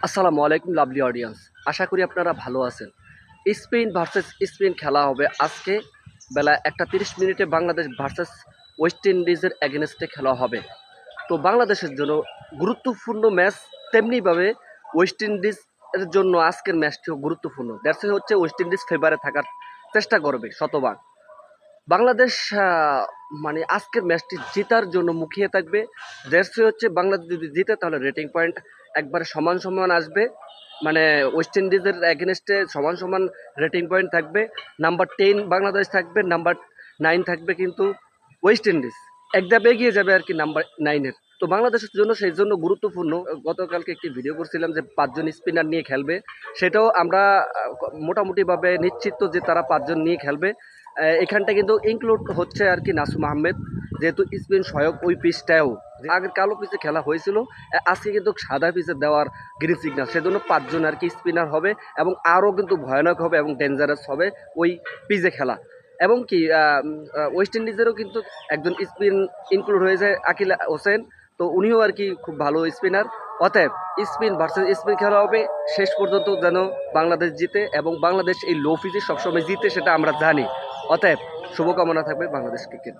আসসালামু আলাইকুম lovely audience আশা করি আপনারা ভালো আছেন। স্পেন ভার্সেস স্পেন খেলা হবে আজকে বেলা একটা তিরিশ মিনিটে বাংলাদেশ ভার্সেস ওয়েস্ট ইন্ডিজের এগেনস্টে খেলা হবে। তো বাংলাদেশের জন্য গুরুত্বপূর্ণ ম্যাচ তেমনিভাবে ওয়েস্ট ইন্ডিজের জন্য আজকের ম্যাচটিও গুরুত্বপূর্ণ। দ্যাটস হচ্ছে ওয়েস্ট ইন্ডিজ ফেভারে থাকার চেষ্টা করবে শতভাগ। বাংলাদেশ মানে আজকের ম্যাচটি জেতার জন্য মুখিয়ে থাকবে। দ্যাটস হচ্ছে বাংলাদেশ যদি জিতে তাহলে রেটিং পয়েন্ট একবারে সমান সমান আসবে। মানে ওয়েস্ট ইন্ডিজের এগেনস্টে সমান সমান রেটিং পয়েন্ট থাকবে। নাম্বার টেন বাংলাদেশ থাকবে নাম্বার নাইন থাকবে কিন্তু ওয়েস্ট ইন্ডিজ এক এগিয়ে যাবে আর কি নাম্বার নাইনের তো বাংলাদেশের জন্য সেই জন্য গুরুত্বপূর্ণ। গতকালকে একটি ভিডিও করছিলাম যে পাঁচজন স্পিনার নিয়ে খেলবে। সেটাও আমরা মোটামুটিভাবে নিশ্চিত যে তারা পাঁচজন নিয়ে খেলবে। এখানটা কিন্তু ইনক্লুড হচ্ছে আর কি নাসুম আহমেদ। যেহেতু স্পিন সহায়ক ওই পিচটাও। আগের কালো পিচে খেলা হয়েছিল আজকে কিন্তু সাদা পিচে দেওয়ার গ্রিন সিগন্যাল সেজন্য পাঁচজন আর কি স্পিনার হবে এবং আরও কিন্তু ভয়ানক হবে এবং ডেঞ্জারাস হবে ওই পিচে খেলা। এবং কি ওয়েস্ট ইন্ডিজেরও কিন্তু একজন স্পিন ইনক্লুড হয়ে যায় আকিল হোসেন, তো উনিও আর কি খুব ভালো স্পিনার অতএব স্পিন ভার্সেস স্পিন খেলা হবে, শেষ পর্যন্ত যেন বাংলাদেশ জিতে এবং বাংলাদেশ এই লো পিচে সবসময় জিতে, সেটা আমরা জানি। অতএব শুভকামনা থাকবে বাংলাদেশ ক্রিকেট